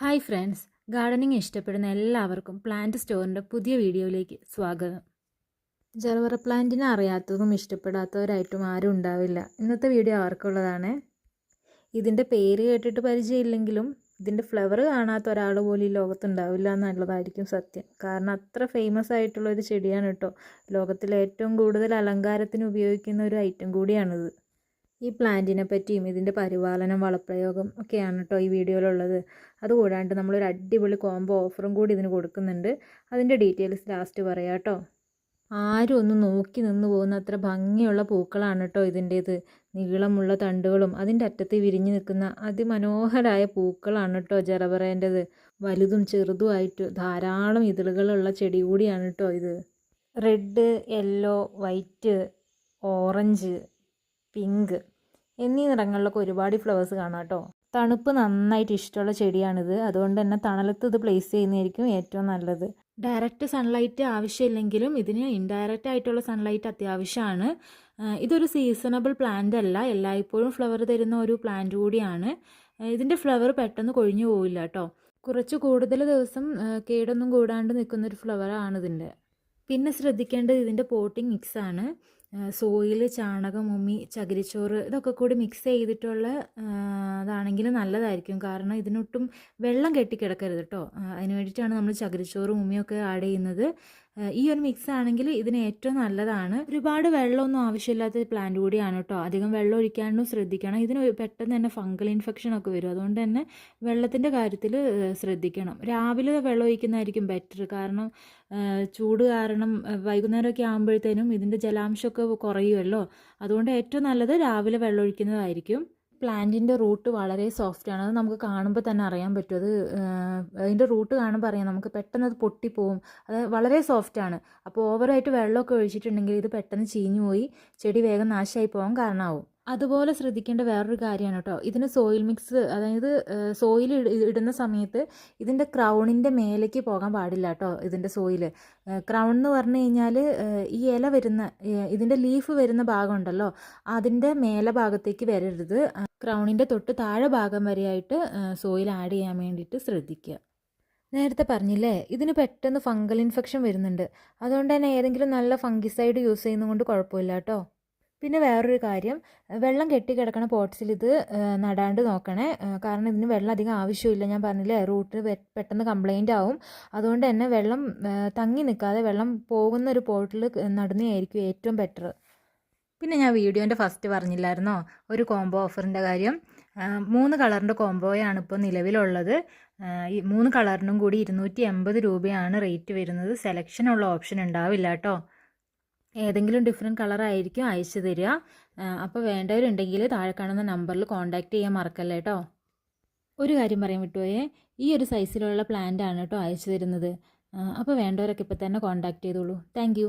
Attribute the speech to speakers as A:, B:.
A: Hi friends gardening ഇഷ്ടപ്പെടുന്ന എല്ലാവർക്കും plant സ്റ്റോറിന്റെ പുതിയ വീഡിയോയിലേക്ക് സ്വാഗതം. ജലവറ പ്ലാന്റിനെ അറിയാത്തതും ഇഷ്ടപ്പെടാത്തവരായിട്ടും ആരും ഉണ്ടാവില്ല. ഇന്നത്തെ വീഡിയോ ആർക്കുള്ളതാണ്? ഇതിന്റെ പേര് കേട്ടിട്ട് പരിചയമില്ലെങ്കിലും ഇതിന്റെ ഫ്ലവർ കാണാത്ത ഒരാൾ പോലും ഈ ലോകത്തുണ്ടാവില്ല എന്നുള്ളതായിരിക്കും സത്യം. കാരണം അത്ര ഫേമസ് ആയിട്ടുള്ള ഒരു ചെടിയാണ് കേട്ടോ. ലോകത്തിലെ ഏറ്റവും കൂടുതൽ അലങ്കാരത്തിന് ഉപയോഗിക്കുന്ന ഒരു ഐറ്റം കൂടിയാണിത്. ഈ പ്ലാന്റിനെ പറ്റിയും ഇതിന്റെ പരിപാലനം വളപ്രയോഗം ഒക്കെയാണ് കേട്ടോ ഈ വീഡിയോയിലുള്ളത്. അതുകൂടാണ്ട് നമ്മളൊരു അടിപൊളി കോംബോ ഓഫറും കൂടി ഇതിന് കൊടുക്കുന്നുണ്ട്. അതിന്റെ ഡീറ്റെയിൽസ് ലാസ്റ്റ് പറയാം കേട്ടോ ആരും ഒന്ന് നോക്കി നിന്ന് പോകുന്ന അത്ര ഭംഗിയുള്ള പൂക്കളാണ് കേട്ടോ ഇതിന്റേത്. നീളമുള്ള തണ്ടുകളും അതിന്റെ അറ്റത്ത് വിരിഞ്ഞു നിൽക്കുന്ന അതിമനോഹരായ പൂക്കളാണ് കേട്ടോ ജറബറേന്റെത് വലുതും ചെറുതുമായിട്ട് ധാരാളം ഇതളുകളുള്ള ചെടി കൂടിയാണ് കേട്ടോ ഇത്. Red yellow white orange pink എന്നീ നിറങ്ങളിലൊക്കെ ഒരുപാട് ഫ്ലവേഴ്സ് കാണാം കേട്ടോ. തണുപ്പ് നന്നായിട്ട് ഇഷ്ടമുള്ള ചെടിയാണിത്. അതുകൊണ്ട് തന്നെ തണലത്ത് ഇത് പ്ലേസ് ചെയ്യുന്നതായിരിക്കും ഏറ്റവും നല്ലത്. ഡയറക്റ്റ് സൺലൈറ്റ് ആവശ്യമില്ലെങ്കിലും ഇതിന് ഇൻഡയറക്റ്റ് ആയിട്ടുള്ള സൺലൈറ്റ് അത്യാവശ്യമാണ്. ഇതൊരു സീസണബിൾ പ്ലാന്റ് അല്ല. എല്ലായ്പ്പോഴും ഫ്ലവർ തരുന്ന ഒരു പ്ലാന്റ് കൂടിയാണ്. ഇതിന്റെ ഫ്ലവർ പെട്ടെന്ന് കൊഴിഞ്ഞു പോവില്ല കേട്ടോ. കുറച്ച് കൂടുതൽ ദിവസം കേടൊന്നും കൂടാണ്ട് നിൽക്കുന്നൊരു ഫ്ലവറാണ് ഇതിന്റെ പിന്നെ ശ്രദ്ധിക്കേണ്ടത് ഇതിന്റെ പോട്ടിംഗ് മിക്സാണ് സോയിൽ ചാണകം ഉമ്മി ചകിരിച്ചോറ് ഇതൊക്കെ കൂടി മിക്സ് ചെയ്തിട്ടുള്ള അതാണെങ്കിൽ നല്ലതായിരിക്കും. കാരണം ഇതിനൊട്ടും വെള്ളം കെട്ടിക്കിടക്കരുത് കേട്ടോ അതിന് വേണ്ടിയിട്ടാണ് നമ്മൾ ചകിരിച്ചോറും ഉമ്മിയൊക്കെ ആഡ് ചെയ്യുന്നത്. ഈ ഒരു മിക്സ് ആണെങ്കിൽ ഇതിന് ഏറ്റവും നല്ലതാണ്. ഒരുപാട് വെള്ളമൊന്നും ആവശ്യമില്ലാത്ത പ്ലാന്റ് കൂടിയാണ് കേട്ടോ. അധികം വെള്ളം ഒഴിക്കാനും ശ്രദ്ധിക്കണം. ഇതിന് പെട്ടെന്ന് തന്നെ ഫംഗൽ ഇൻഫെക്ഷൻ ഒക്കെ വരും. അതുകൊണ്ട് തന്നെ വെള്ളത്തിന്റെ കാര്യത്തിൽ ശ്രദ്ധിക്കണം. രാവിലെ വെള്ളം ഒഴിക്കുന്നതായിരിക്കും ബെറ്റർ കാരണം ചൂട് കാരണം വൈകുന്നേരമൊക്കെ ആകുമ്പോഴത്തേനും ഇതിന്റെ ജലാംശമൊക്കെ കുറയുമല്ലോ. അതുകൊണ്ട് ഏറ്റവും നല്ലത് രാവിലെ വെള്ളം ഒഴിക്കുന്നതായിരിക്കും. പ്ലാന്റിന്റെ റൂട്ട് വളരെ സോഫ്റ്റ് ആണ്. അത് നമുക്ക് കാണുമ്പോൾ തന്നെ അറിയാൻ പറ്റും. അത് അതിന്റെ റൂട്ട് കാണുമ്പോൾ അറിയാം. നമുക്ക് പെട്ടെന്ന് അത് പൊട്ടിപ്പോവും അത് വളരെ സോഫ്റ്റ് ആണ്. അപ്പോൾ ഓവറായിട്ട് വെള്ളമൊക്കെ ഒഴിച്ചിട്ടുണ്ടെങ്കിൽ ഇത് പെട്ടെന്ന് ചീഞ്ഞു പോയി. ചെടി വേഗം നാശമായി പോകാൻ കാരണമാവും. അതുപോലെ ശ്രദ്ധിക്കേണ്ട വേറൊരു കാര്യമാണ് കേട്ടോ. ഇതിന് സോയിൽ മിക്സ് അതായത് സോയിൽ ഇടുന്ന സമയത്ത് ഇതിന്റെ ക്രൗണിന്റെ മേലേക്ക് പോകാൻ പാടില്ല കേട്ടോ ഇതിന്റെ സോയിൽ ക്രൗൺ എന്ന് പറഞ്ഞു കഴിഞ്ഞാൽ ഈ ഇല വരുന്ന ഇതിന്റെ ലീഫ് വരുന്ന ഭാഗം ഉണ്ടല്ലോ അതിന്റെ മേലെ ഭാഗത്തേക്ക് വരരുത്. ക്രൗണിന്റെ തൊട്ട് താഴെ ഭാഗം വരെയായിട്ട് സോയിൽ ആഡ് ചെയ്യാൻ വേണ്ടിയിട്ട് ശ്രദ്ധിക്കുക. നേരത്തെ പറഞ്ഞില്ലേ ഇതിന് പെട്ടെന്ന് ഫംഗൽ ഇൻഫെക്ഷൻ വരുന്നുണ്ട്. അതുകൊണ്ട് തന്നെ ഏതെങ്കിലും നല്ല ഫംഗിസൈഡ് യൂസ് ചെയ്യുന്നതുകൊണ്ട് കുഴപ്പമില്ല കേട്ടോ. പിന്നെ വേറൊരു കാര്യം വെള്ളം കെട്ടിക്കിടക്കണ പോട്ട്സിൽ ഇത് നടാണ്ട് നോക്കണേ. കാരണം ഇതിന് വെള്ളം അധികം ആവശ്യമില്ല. ഞാൻ പറഞ്ഞില്ലേ റൂട്ട് പെട്ടെന്ന് കംപ്ലൈന്റ് ആവും. അതുകൊണ്ട് തന്നെ വെള്ളം തങ്ങി നിൽക്കാതെ വെള്ളം പോകുന്ന ഒരു പോട്ടിൽ നടുന്നതായിരിക്കും ഏറ്റവും ബെറ്റർ പിന്നെ ഞാൻ വീഡിയോന്റെ ഫസ്റ്റ് പറഞ്ഞില്ലായിരുന്നോ? ഒരു കോംബോ ഓഫറിന്റെ കാര്യം. മൂന്ന് കളറിന്റെ കോംബോയാണ് ഇപ്പോൾ നിലവിലുള്ളത്. ഈ മൂന്ന് കളറിനും കൂടി ഇരുന്നൂറ്റി എൺപത് രൂപയാണ് റേറ്റ് വരുന്നത്. സെലക്ഷനുള്ള ഓപ്ഷൻ ഉണ്ടാവില്ല കേട്ടോ. ഏതെങ്കിലും ഡിഫറെന്റ് കളറായിരിക്കും അയച്ചു തരിക. അപ്പോൾ വേണ്ടവരുണ്ടെങ്കിൽ താഴെ കാണുന്ന നമ്പറിൽ കോൺടാക്ട് ചെയ്യാൻ മറക്കല്ലേ കേട്ടോ ഒരു കാര്യം പറയാൻ വിട്ടുപോയേ ഈ ഒരു സൈസിലുള്ള പ്ലാന്റ് ആണ് കേട്ടോ അയച്ചു തരുന്നത്. അപ്പോൾ വേണ്ടവരൊക്കെ ഇപ്പോൾ തന്നെ കോൺടാക്ട് ചെയ്തോളൂ. താങ്ക്